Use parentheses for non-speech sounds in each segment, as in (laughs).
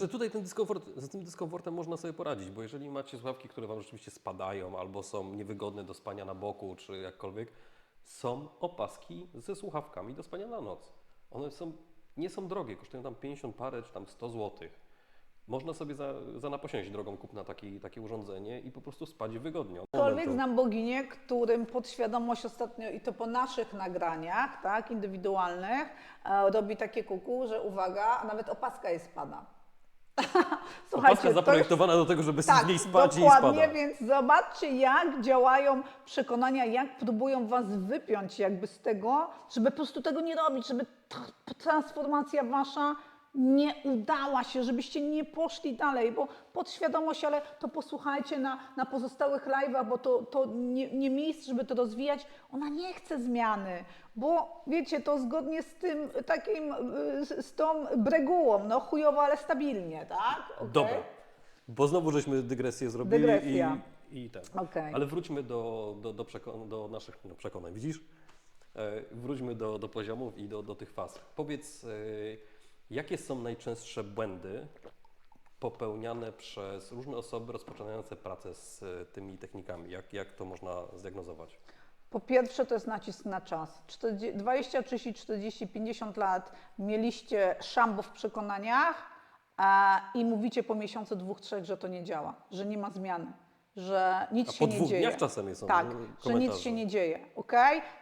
Że tutaj ten dyskomfort, z tym dyskomfortem można sobie poradzić, bo jeżeli macie słuchawki, które Wam rzeczywiście spadają albo są niewygodne do spania na boku, czy jakkolwiek, są opaski ze słuchawkami do spania na noc. One są, nie są drogie, kosztują tam 50 parę, czy tam 100 złotych. Można sobie za, za naposiąść drogą kupna taki, takie urządzenie i po prostu spać wygodnie. Od Aczkolwiek znam boginię, którym podświadomość ostatnio, i to po naszych nagraniach, tak, indywidualnych, e, robi takie kuku, że uwaga, nawet opaska jej spada. (laughs) Opaska to już- zaprojektowana do tego, żeby tak, z niej spać i dokładnie, spada. więc zobaczcie, jak działają przekonania, jak próbują was wypiąć jakby z tego, żeby po prostu tego nie robić, żeby transformacja wasza nie udała się, żebyście nie poszli dalej, bo podświadomość, ale to posłuchajcie na, na pozostałych live'ach, bo to, to nie, nie miejsce, żeby to rozwijać, ona nie chce zmiany, bo wiecie, to zgodnie z tym takim, y, z, tą bregułą, no chujowo, ale stabilnie, tak? Okej? Dobra, bo znowu żeśmy dygresję zrobili Dygresja. i, i ten. Okej. Ale wróćmy do, do, do, przekon- do naszych no, przekonań, widzisz? E, wróćmy do, do poziomów i do, do tych faz. Powiedz, e, jakie są najczęstsze błędy popełniane przez różne osoby rozpoczynające pracę z e, tymi technikami? Jak, jak to można zdiagnozować? Po pierwsze, to jest nacisk na czas. 40, 20, 30, 40, 50 lat mieliście szambo w przekonaniach a, i mówicie po miesiącu, dwóch, trzech, że to nie działa, że nie ma zmiany, że nic A się po nie dwóch dzieje. dniach czasem są Tak, e, że nic się nie dzieje, ok?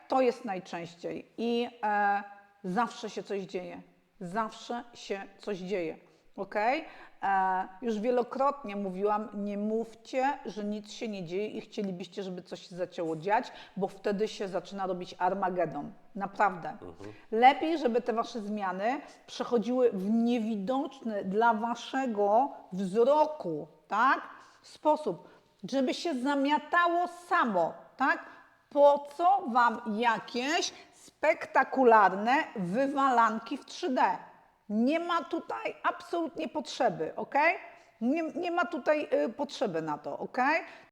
To jest najczęściej i e, zawsze się coś dzieje. Zawsze się coś dzieje, ok? E, już wielokrotnie mówiłam, nie mówcie, że nic się nie dzieje i chcielibyście, żeby coś się zaczęło dziać, bo wtedy się zaczyna robić Armagedon. Naprawdę. Lepiej, żeby te wasze zmiany przechodziły w niewidoczny dla waszego wzroku, tak? Sposób, żeby się zamiatało samo, tak? Po co wam jakieś spektakularne wywalanki w 3D? Nie ma tutaj absolutnie potrzeby, ok? Nie, nie ma tutaj y, potrzeby na to, ok?